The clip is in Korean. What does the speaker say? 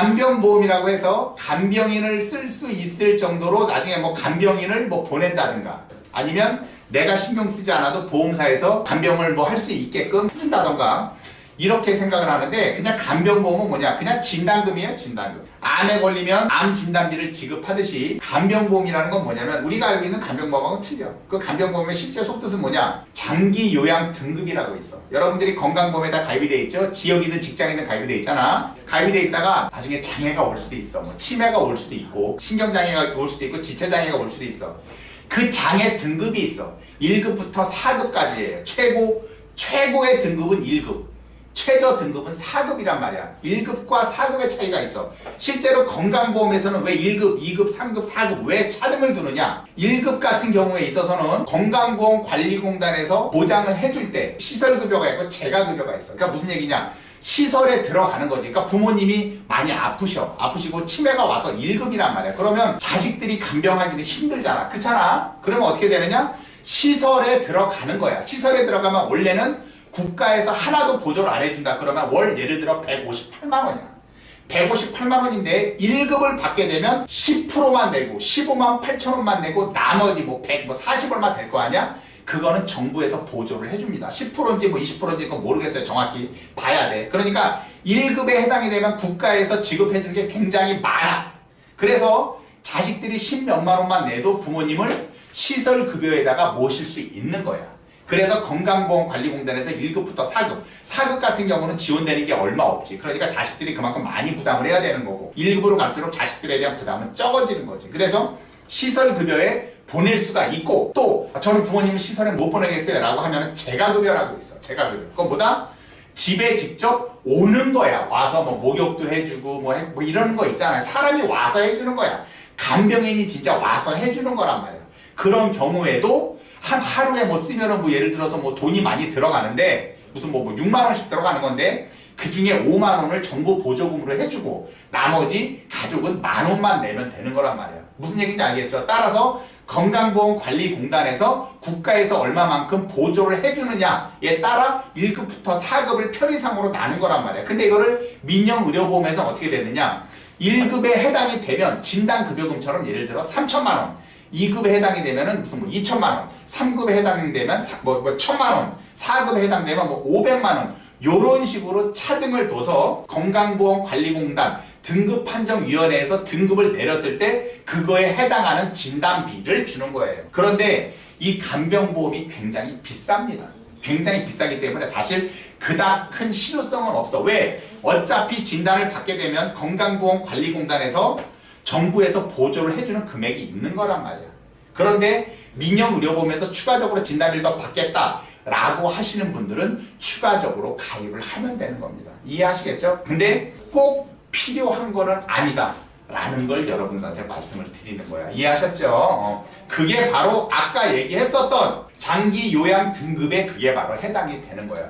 간병보험이라고 해서 간병인을 쓸 수 있을 정도로 나중에 뭐 간병인을 뭐 보낸다든가 아니면 내가 신경 쓰지 않아도 보험사에서 간병을 뭐 할 수 있게끔 해준다던가 이렇게 생각을 하는데 그냥 간병보험은 뭐냐? 그냥 진단금이에요 진단금. 암에 걸리면 암 진단비를 지급하듯이 간병보험이라는 건 뭐냐면 우리가 알고 있는 간병보험하고 틀려. 그 간병보험의 실제 속뜻은 뭐냐 장기 요양 등급이라고 있어. 여러분들이 건강보험에다 가입이 돼 있죠? 지역이든 직장이든 가입이 돼 있잖아. 가입이 돼 있다가 나중에 장애가 올 수도 있어. 뭐 치매가 올 수도 있고 신경장애가 올 수도 있고 지체장애가 올 수도 있어. 그 장애 등급이 있어. 1급부터 4급까지예요. 최고 최고의 등급은 1급 최저 등급은 4급이란 말이야. 1급과 4급의 차이가 있어. 실제로 건강보험에서는 왜 1급, 2급, 3급, 4급 왜 차등을 두느냐? 1급 같은 경우에 있어서는 건강보험 관리공단에서 보장을 해줄 때 시설급여가 있고 재가급여가 있어. 그러니까 무슨 얘기냐? 시설에 들어가는 거지. 그러니까 부모님이 많이 아프셔. 아프시고 치매가 와서 1급이란 말이야. 그러면 자식들이 간병하기는 힘들잖아. 그렇잖아? 그러면 어떻게 되느냐? 시설에 들어가는 거야. 시설에 들어가면 원래는 국가에서 하나도 보조를 안 해준다 그러면 월 예를 들어 158만 원이야. 158만 원인데 1급을 받게 되면 10%만 내고 15만 8천 원만 내고 나머지 뭐 100, 뭐 40얼마 될 거 아니야? 그거는 정부에서 보조를 해줍니다. 10%인지 뭐 20%인지 그건 모르겠어요. 정확히 봐야 돼. 그러니까 1급에 해당이 되면 국가에서 지급해주는 게 굉장히 많아. 그래서 자식들이 10몇만 원만 내도 부모님을 시설급여에다가 모실 수 있는 거야. 그래서 건강보험관리공단에서 1급부터 4급, 4급 같은 경우는 지원되는 게 얼마 없지. 그러니까 자식들이 그만큼 많이 부담을 해야 되는 거고 1급으로 갈수록 자식들에 대한 부담은 적어지는 거지. 그래서 시설 급여에 보낼 수가 있고 또 저는 부모님을 시설에 못 보내겠어요 라고 하면 재가급여라고 있어. 재가급여. 그건 뭐다? 집에 직접 오는 거야. 와서 뭐 목욕도 해주고 뭐, 해, 뭐 이러는 거 있잖아요. 사람이 와서 해주는 거야. 간병인이 진짜 와서 해주는 거란 말이야. 그런 경우에도 한 하루에 뭐 쓰면은 뭐 예를 들어서 뭐 돈이 많이 들어가는데 무슨 뭐, 뭐 6만 원씩 들어가는 건데 그 중에 5만 원을 정부 보조금으로 해주고 나머지 가족은 만 원만 내면 되는 거란 말이야. 무슨 얘기인지 알겠죠? 따라서 건강보험관리공단에서 국가에서 얼마만큼 보조를 해주느냐에 따라 1급부터 4급을 편의상으로 나눈 거란 말이야. 근데 이거를 민영의료보험에서 어떻게 되느냐? 1급에 해당이 되면 진단급여금처럼 예를 들어 3천만 원 2급에 해당이 되면은 무슨 뭐 2천만 원, 3급에 해당되면 사- 뭐, 뭐 1천만 원, 4급에 해당되면 뭐 500만 원 요런 식으로 차등을 둬서 건강보험관리공단 등급판정위원회에서 등급을 내렸을 때 그거에 해당하는 진단비를 주는 거예요. 그런데 이 간병보험이 굉장히 비쌉니다. 굉장히 비싸기 때문에 사실 그닥 큰 실효성은 없어. 왜? 어차피 진단을 받게 되면 건강보험관리공단에서 정부에서 보조를 해주는 금액이 있는 거란 말이야. 그런데 민영 의료보험에서 추가적으로 진단을 더 받겠다 라고 하시는 분들은 추가적으로 가입을 하면 되는 겁니다. 이해하시겠죠? 근데 꼭 필요한 거는 아니다. 라는 걸 여러분들한테 말씀을 드리는 거야. 이해하셨죠? 어, 그게 바로 아까 얘기했었던 장기 요양 등급에 그게 바로 해당이 되는 거야.